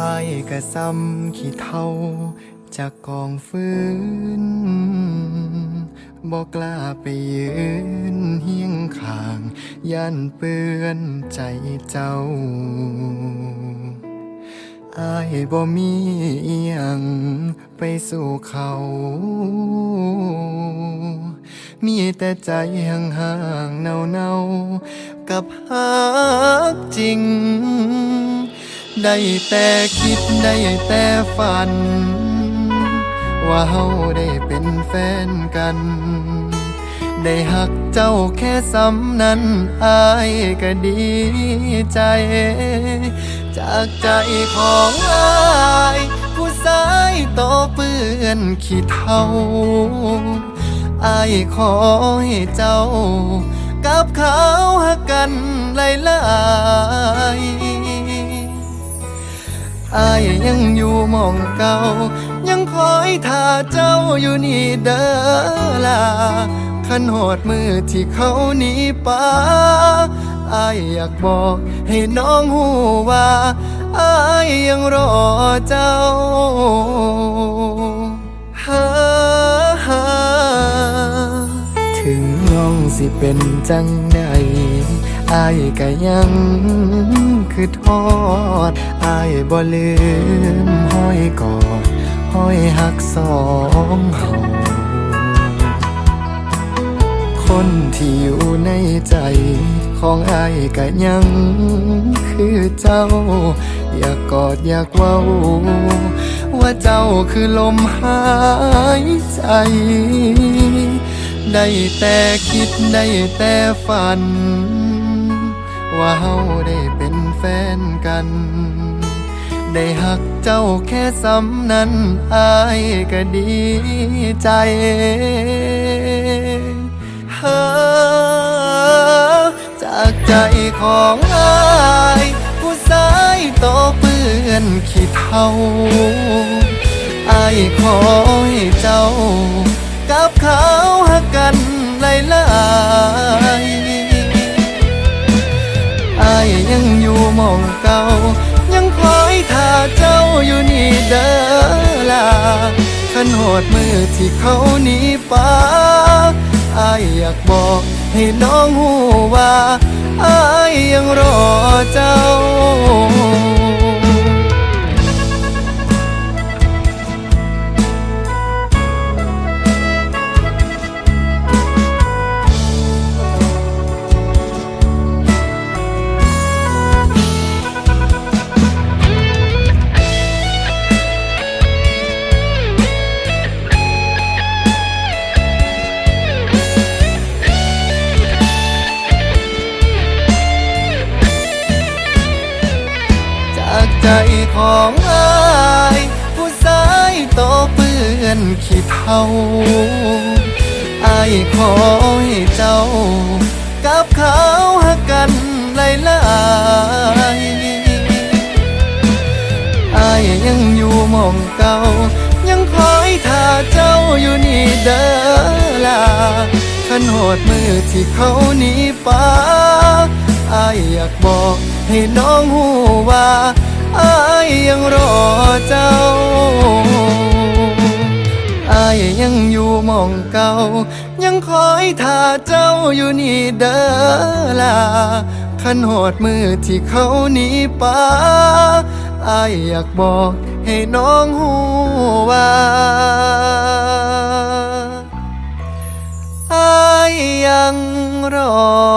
อายกะซ้ำขี้เท่าจากกองฟืนบอกกล้าไปยืนเฮียงข้าง ย่านเปื้อนใจเจ้า อายบ่มีอิหยังไปสู่เขา มีแต่ใจห่างๆเนาๆกับฮักจริง ได้แต่คิดได้แต่ฝัน ว่าเฮาได้เป็นแฟนกัน ได้หักเจ้าแค่ซ้ำนั้นอายก็ดีใจ จากใจของอายผู้สายต่อเปื้อนขี้เท่าอายขอให้เจ้า กับเขาหักกันหลายๆ อายยังอยู่มองเก่า ยังคอยท่าเจ้าอยู่นี่เด้อล่ะขันหอดมือที่เขาหนีป่าอายอยากบอกให้น้องหูว่าอายยังรอเจ้า ถึงน้องสิเป็นจังใดอายก็ยังคือทอดอายบ่ลืมห้อยกอดห้อยหักสองเฮาคนที่อยู่ในใจของอายก็ยังคือเจ้า อยากกอดอยากเว้า ว่าเจ้าคือลมหายใจ ได้แต่คิดได้แต่ฝัน ว่าเฮาได้เป็นแฟนกัน ได้หักเจ้าแค่ซ้ำนั้นอายก็ดีใจเฮจากใจของอายผู้สายต่อเปื้อนขี้เท่าอายขอให้เจ้ากับเขา กันหลายๆอายยังอยู่มองเก่า ยังคอยท่าเจ้าอยู่นี่เด้อล่ะขันโหดมือที่เขาหนีป่าอายอยากบอกให้น้องหูว่าอายยังรอเจ้า ของอายผู้สายต่อเปื้อนขี้เท่าอายขอให้เจ้า กับเขาหักกันหลายๆอายยังอยู่มองเก่า ยังคอยท่าเจ้าอยู่นี่เด้อล่ะขันโหดมือที่เขาหนีไปอายอยากบอกให้น้องหูว่า ยังรอเจ้าอายยังอยู่มองเก่า ยังคอยท่าเจ้าอยู่นี่เด้อล่ะขันโหดมือที่เขาหนีป่าอายอยากบอกให้น้องหูว่าอายยังรอ